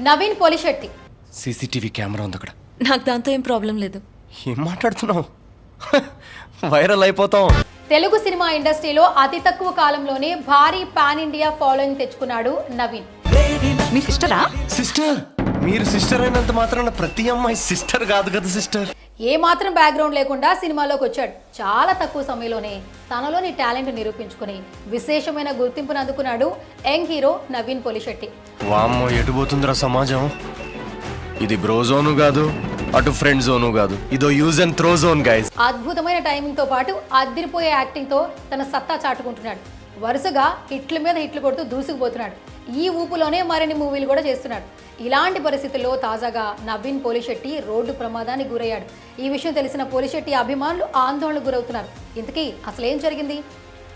Naveen Polishetty CCTV camera ఉంది అక్కడ. నాకు దాంతో ఏం ప్రాబ్లం లేదు. ఏం మాట్లాడుతున్నావు? వైరల్ అయిపోతాం. తెలుగు సినిమా ఇండస్ట్రీలో అతి తక్కువ కాలంలోనే భారీ పాన్ ఇండియా ఫాలోయింగ్ తెచ్చుకున్నాడు నవీన్. మీ సిస్టరా? సిస్టర్ మీరు సిస్టర్ అయినంత మాత్రాన ప్రతి అమ్మాయి సిస్టర్ కాదు కదా సిస్టర్. ఏ మాత్రం బ్యాక్గ్రౌండ్ లేకుండా సినిమాలోకి వచ్చాడు. చాలా తక్కువ సమయంలోనే తనలోని టాలెంట్ నిరూపించుకుని విశేషమైన గుర్తింపును అందుకున్నాడు యంగ్ హీరో నవీన్ పొలిశెట్టి. వామ్మో ఎటు పోతుందిరా సమాజం? ఇది బ్రో జోను కాదు అటు ఫ్రెండ్ జోను కాదు. ఇదో use and throw zone guys అద్భుతమైన టైమింగ్తో పాటు అద్దిరిపోయే యాక్టింగ్తో తన సత్తా చాటుకుంటున్నాడు. వరుసగా హిట్ల మీద హిట్లు కొడుతూ దూసుకుపోతున్నాడు. ఈ ఊపులోనే మరిన్ని మూవీలు కూడా చేస్తున్నాడు. ఇలాంటి పరిస్థితుల్లో తాజాగా నవీన్ పోలిశెట్టి రోడ్డు ప్రమాదానికి గురయ్యాడు. ఈ విషయం తెలిసిన పోలిశెట్టి అభిమానులు ఆందోళనకు గురవుతున్నారు. ఇంతకీ అసలేం జరిగింది?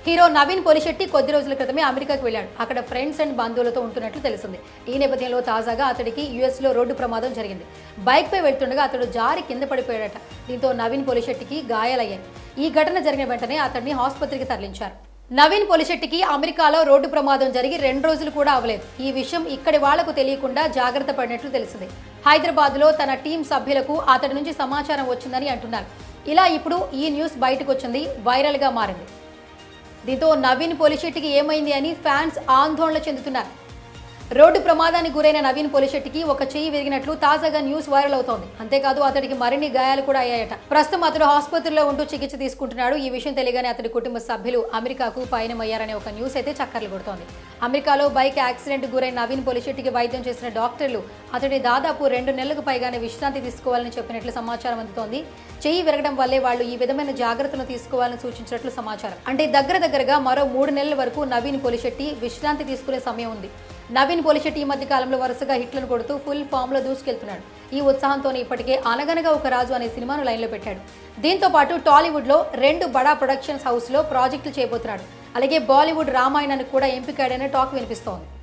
హీరో నవీన్ పొలిశెట్టి కొద్ది రోజుల క్రితమే అమెరికాకు వెళ్ళాడు. అక్కడ ఫ్రెండ్స్ అండ్ బంధువులతో ఉంటున్నట్లు తెలిసింది ఈ నేపథ్యంలో తాజాగా అతడికి యుఎస్లో రోడ్డు ప్రమాదం జరిగింది. బైక్పై వెళ్తుండగా అతడు జారి కింద పడిపోయాడట. దీంతో నవీన్ పొలిశెట్టికి గాయాలయ్యాయి. ఈ ఘటన జరిగిన వెంటనే అతడిని ఆసుపత్రికి తరలించారు. నవీన్ పొలిశెట్టికి అమెరికాలో రోడ్డు ప్రమాదం జరిగి రెండు రోజులు కూడా అవ్వలేదు. ఈ విషయం ఇక్కడి వాళ్ళకు తెలియకుండా జాగ్రత్త పడినట్లు తెలిసింది. హైదరాబాద్లో తన టీం సభ్యులకు అతడి నుంచి సమాచారం వచ్చిందని అంటున్నారు. ఇలా ఇప్పుడు ఈ న్యూస్ బయటకు వచ్చింది వైరల్గా మారింది. దీంతో నవీన్ పొలిశెట్టికి ఏమైంది అని ఫ్యాన్స్ ఆందోళన చెందుతున్నారు. రోడ్డు ప్రమాదానికి గురైన నవీన్ పోలిశెట్టికి ఒక చెయ్యి విరిగినట్లు తాజాగా న్యూస్ వైరల్ అవుతోంది. అంతేకాదు అతడికి మరిన్ని గాయాలు కూడా అయ్యాయట. ప్రస్తుతం అతడు ఆసుపత్రిలో ఉంటూ చికిత్స తీసుకుంటున్నాడు. ఈ విషయం తెలియగానే అతడి కుటుంబ సభ్యులు అమెరికాకు పయనమయ్యారనే ఒక న్యూస్ అయితే చక్కర్లు కొడుతోంది. అమెరికాలో బైక్ యాక్సిడెంట్ గురైన నవీన్ పోలిశెట్టికి వైద్యం చేసిన డాక్టర్లు అతడి దాదాపు రెండు నెలలకు పైగానే విశ్రాంతి తీసుకోవాలని చెప్పినట్లు సమాచారం అందుతోంది. చెయ్యి విరగడం వల్లే వాళ్ళు ఈ విధమైన జాగ్రత్తలు తీసుకోవాలని సూచించినట్లు సమాచారం. అంటే దగ్గర దగ్గరగా మరో మూడు నెలల వరకు నవీన్ పోలిశెట్టి విశ్రాంతి తీసుకునే సమయం ఉంది. నవీన్ పొలిశెట్టి ఈ మధ్య కాలంలో వరుసగా హిట్లను కొడుతూ ఫుల్ ఫామ్లో దూసుకెళ్తున్నాడు. ఈ ఉత్సాహంతో ఇప్పటికే అనగనగా ఒక రాజు అనే సినిమాను లైన్లో పెట్టాడు. దీంతో పాటు టాలీవుడ్లో రెండు బడా ప్రొడక్షన్స్ హౌస్లో ప్రాజెక్టులు చేయబోతున్నాడు. అలాగే బాలీవుడ్ రామాయణానికి కూడా ఎంపికాడనే టాక్ వినిపిస్తోంది.